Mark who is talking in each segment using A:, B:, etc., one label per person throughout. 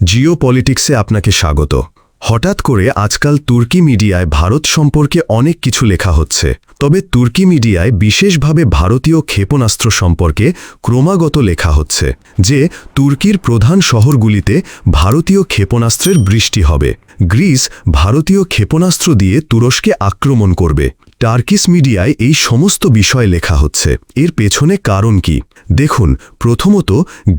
A: জিও পলিটিক্সে আপনাকে স্বাগত। হঠাৎ করে আজকাল তুর্কি মিডিয়ায় ভারত সম্পর্কে অনেক কিছু লেখা হচ্ছে। তবে তুর্কি মিডিয়ায় বিশেষভাবে ভারতীয় ক্ষেপণাস্ত্র সম্পর্কে ক্রমাগত লেখা হচ্ছে, যে তুর্কির প্রধান শহরগুলিতে ভারতীয় ক্ষেপণাস্ত্রের বৃষ্টি হবে। গ্রিস ভারতীয় ক্ষেপণাস্ত্র দিয়ে তুরস্কে আক্রমণ করবে। টার্কিস মিডিয়ায় এই সমস্ত বিষয় লেখা হচ্ছে। এর পেছনে কারণ কি? দেখুন, প্রথমত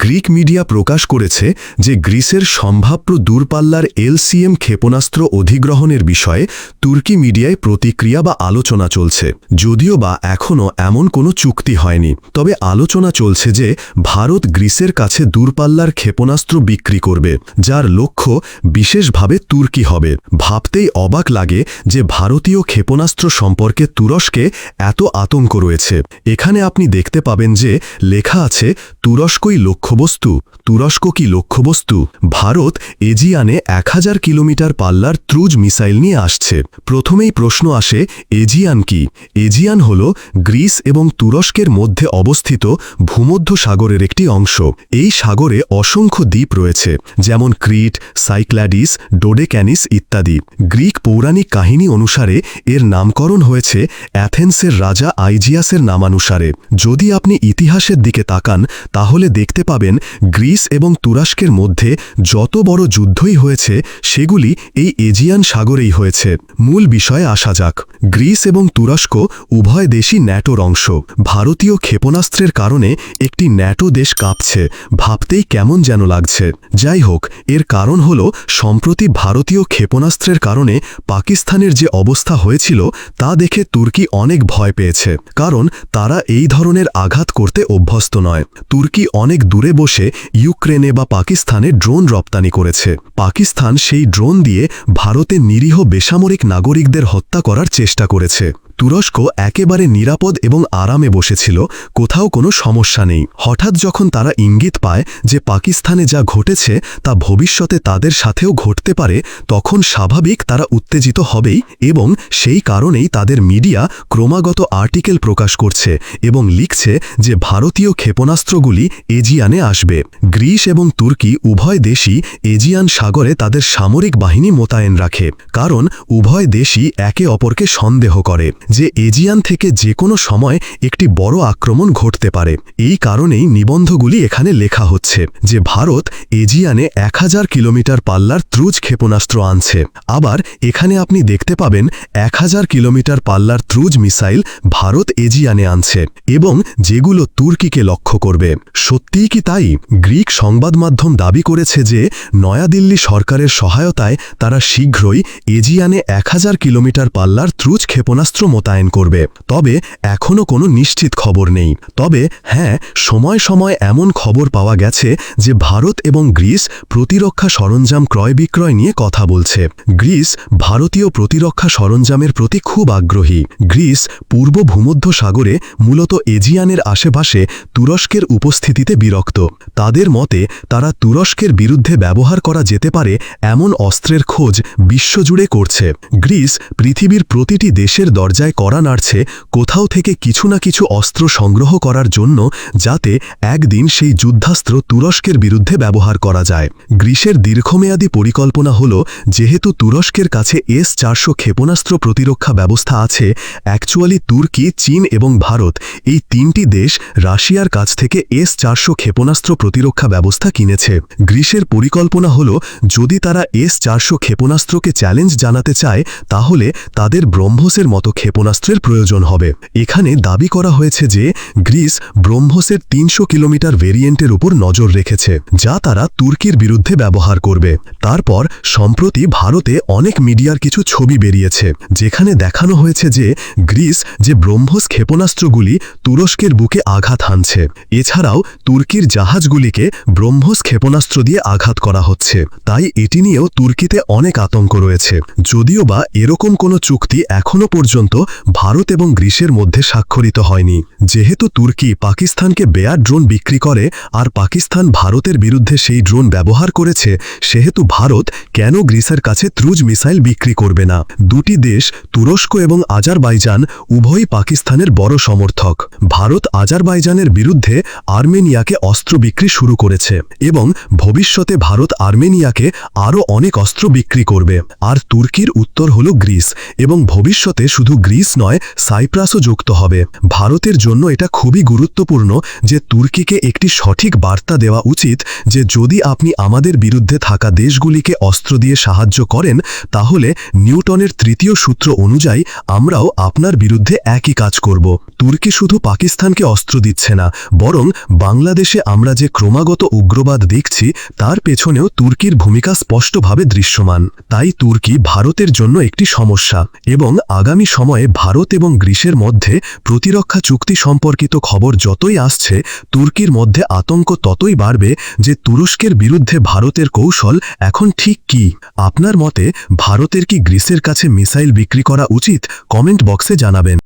A: গ্রিক মিডিয়া প্রকাশ করেছে যে গ্রিসের সম্ভাব্য দূরপাল্লার এলসিএম ক্ষেপণাস্ত্র অধিগ্রহণের বিষয়ে তুর্কি মিডিয়ায় প্রতিক্রিয়া বা আলোচনা চলছে। যদিও বা এখনও এমন কোনো চুক্তি হয়নি। তবে আলোচনা চলছে যে ভারত গ্রিসের কাছে দূরপাল্লার ক্ষেপণাস্ত্র বিক্রি করবে, যার লক্ষ্য বিশেষভাবে তুর্কি হবে। ভাবতেই অবাক লাগে যে ভারতীয় ক্ষেপণাস্ত্র সম্পর্কে তুরস্কে এত আতঙ্ক রয়েছে। এখানে আপনি দেখতে পাবেন যে লেখা আছে, তুরস্কই লক্ষ্যবস্তু। তুরস্ক কি লক্ষ্যবস্তু? ভারত এজিয়ানে এক হাজার কিলোমিটার পাল্লার ত্রুজ মিসাইল নিয়ে আসছে। প্রথমেই প্রশ্ন আসে, এজিয়ান কি? এজিয়ান হল গ্রিস এবং তুরস্কের মধ্যে অবস্থিত ভূমধ্য সাগরের একটি অংশ। এই সাগরে অসংখ্য দ্বীপ রয়েছে, যেমন ক্রিট সাইক্ল্যাডিস ডোডেক্যানিস ইত্যাদি। গ্রিক পৌরাণিক কাহিনী অনুসারে এর নামকরণ হয়েছে অ্যাথেন্সের রাজা আইজিয়াসের নামানুসারে। যদি আপনি ইতিহাসের দিকে তাকান, তাহলে দেখতে পাবেন গ্রিস এবং তুরস্কের মধ্যে যত বড় যুদ্ধই হয়েছে, সেগুলি এই এজিয়ান সাগরেই হয়েছে। মূল বিষয়ে আসা যাক। গ্রিস এবং তুরস্ক উভয় দেশই ন্যাটোর অংশ। ভারতীয় ক্ষেপণাস্ত্রের কারণে একটি ন্যাটো দেশ কাঁপছে। ভাবতেই কেমন যেন লাগছে। যাই হোক, এর কারণ হল, সম্প্রতি ভারতীয় ক্ষেপণাস্ত্রের কারণে পাকিস্তানের যে অবস্থা হয়েছিল, তা দেখে তুর্কি অনেক ভয় পেয়েছে, কারণ তারা এই ধরনের আঘাত করতে অভ্যস্ত নয়। তুর্কি অনেক দূরে বসে ইউক্রেনে বা পাকিস্তানে ড্রোন রপ্তানি করেছে। পাকিস্তান সেই ড্রোন দিয়ে ভারতে নিরীহ বেসামরিক নাগরিকদের হত্যা করার চেষ্টা করেছে। তুরস্ক একেবারে নিরাপদ এবং আরামে বসেছিল, কোথাও কোনো সমস্যা নেই। হঠাৎ যখন তারা ইঙ্গিত পায় যে পাকিস্তানে যা ঘটেছে, তা ভবিষ্যতে তাদের সাথেও ঘটতে পারে, তখন স্বাভাবিক তারা উত্তেজিত হবেই এবং সেই কারণেই তাদের মিডিয়া ক্রমাগত আর্টিকেল প্রকাশ করছে এবং লিখছে যে ভারতীয় ক্ষেপণাস্ত্রগুলি এজিয়ানে আসবে। গ্রিস এবং তুর্কি উভয় দেশই এজিয়ান সাগরে তাদের সামরিক বাহিনী মোতায়েন রাখে, কারণ উভয় দেশই একে অপরকে সন্দেহ করে। যে এজিয়ান থেকে যে কোনো সময় একটি বড় আক্রমণ ঘটতে পারে। এই কারণেই নিবন্ধগুলি এখানে লেখা হচ্ছে যে ভারত এজিয়ানে এক হাজার কিলোমিটার পাল্লার ত্রুজ ক্ষেপণাস্ত্র আনছে। আবার এখানে আপনি দেখতে পাবেন এক হাজার কিলোমিটার পাল্লার ত্রুজ মিসাইল ভারত এজিয়ানে আনছে এবং যেগুলো তুর্কিকে লক্ষ্য করবে। সত্যিই কি তাই? গ্রিক সংবাদ মাধ্যম দাবি করেছে যে নয়াদিল্লি সরকারের সহায়তায় তারা শীঘ্রই এজিয়ানে এক হাজার কিলোমিটার পাল্লার ত্রুজ ক্ষেপণাস্ত্র মোতায়েন করবে। তবে এখনও কোনো নিশ্চিত খবর নেই। তবে হ্যাঁ সময় সময় এমন খবর পাওয়া গেছে যে ভারত এবং গ্রিস প্রতিরক্ষা সরঞ্জাম ক্রয় বিক্রয় নিয়ে কথা বলছে। গ্রিস ভারতীয় প্রতিরক্ষা সরঞ্জামের প্রতি খুব আগ্রহী। গ্রিস পূর্ব ভূমধ্য সাগরে মূলত এজিয়ানের আশেপাশে তুরস্কের উপস্থিতিতে বিরক্ত। তাদের মতে, তারা তুরস্কের বিরুদ্ধে ব্যবহার করা যেতে পারে এমন অস্ত্রের খোঁজ বিশ্বজুড়ে করছে। গ্রিস পৃথিবীর প্রতিটি দেশের দরজায় করা নাড়ছে, কোথাও থেকে কিছু না কিছু অস্ত্র সংগ্রহ করার জন্য যাতে একদিন সেই যুদ্ধাস্ত্র তুরস্কের বিরুদ্ধে ব্যবহার করা যায়। গ্রিসের দীর্ঘমেয়াদী পরিকল্পনা হল, যেহেতু তুরস্কের কাছে এস চারশো ক্ষেপণাস্ত্র প্রতিরক্ষা ব্যবস্থা আছে, অ্যাকচুয়ালি তুর্কি, চীন এবং ভারত এই তিনটি দেশ রাশিয়ার কাছ থেকে এস চারশো ক্ষেপণাস্ত্র প্রতিরক্ষা ব্যবস্থা কিনেছে। গ্রিসের পরিকল্পনা হল, যদি তারা এস চারশো ক্ষেপণাস্ত্রকে চ্যালেঞ্জ জানাতে চায়, তাহলে তাদের ব্রহ্মসের মতো ক্ষেপণাস্ত্রের প্রয়োজন হবে। এখানে দাবি করা হয়েছে যে গ্রিস ব্রহ্মসের তিনশো কিলোমিটার ভেরিয়েন্টের উপর নজর রেখেছে, যা তারা তুর্কির বিরুদ্ধে ব্যবহার করবে। তারপর, সম্প্রতি ভারতে অনেক মিডিয়ার কিছু ছবি বেরিয়েছে, যেখানে দেখানো হয়েছে যে গ্রিস যে ব্রহ্মস ক্ষেপণাস্ত্রগুলি তুরস্কের বুকে আঘাত হানছে। এছাড়াও, তুর্কির জাহাজগুলিকে ব্রহ্মস ক্ষেপণাস্ত্র দিয়ে আঘাত করা হচ্ছে। তাই এটি নিয়েও তুর্কিতে অনেক আতঙ্ক রয়েছে। যদিও বা এরকম কোনো চুক্তি এখনও পর্যন্ত ভারত এবং গ্রিসের মধ্যে স্বাক্ষরিত হয়নি। যেহেতু তুর্কি পাকিস্তানকে বেয়ার ড্রোন বিক্রি করে আর পাকিস্তান ভারতের বিরুদ্ধে সেই ড্রোন ব্যবহার করেছে, সেহেতু ভারত কেন গ্রিসের কাছে ত্রুজ মিসাইল বিক্রি করবে না? দুটি দেশ, তুরস্ক এবং আজারবাইজান, উভয়ই পাকিস্তানের বড় সমর্থক। ভারত আজারবাইজানের বিরুদ্ধে আর্মেনিয়াকে অস্ত্র বিক্রি শুরু করেছে এবং ভবিষ্যতে ভারত আর্মেনিয়াকে আরও অনেক অস্ত্র বিক্রি করবে। আর তুর্কির উত্তর হল গ্রিস এবং ভবিষ্যতে শুধু গ্রিস নয়, সাইপ্রাসও যুক্ত হবে। ভারতের জন্য এটা খুবই গুরুত্বপূর্ণ যে তুর্কিকে একটি সঠিক বার্তা দেওয়া উচিত যে যদি আপনি আমাদের বিরুদ্ধে থাকা দেশগুলিকে অস্ত্র দিয়ে সাহায্য করেন, তাহলে নিউটনের তৃতীয় সূত্র অনুযায়ী আমরাও আপনার বিরুদ্ধে একই কাজ করব। তুর্কি শুধু পাকিস্তানকে অস্ত্র দিচ্ছে না, বরং বাংলাদেশে আমরা যে ক্রমাগত উগ্রবাদ দেখছি, তার পেছনেও তুর্কির ভূমিকা স্পষ্টভাবে দৃশ্যমান। তাই তুর্কি ভারতের জন্য একটি সমস্যা এবং আগামী সময়ে ভারত এবং গ্রীসের মধ্যে প্রতিরক্ষা চুক্তি সম্পর্কিত খবর যতই আসছে, তুর্কির মধ্যে আতঙ্ক ততই বাড়বে যে তুরস্কের বিরুদ্ধে ভারতের কৌশল এখন ঠিক কি। আপনার মতে, ভারতের কি গ্রীসের কাছে মিসাইল বিক্রি করা উচিত? কমেন্ট বক্সে জানাবেন।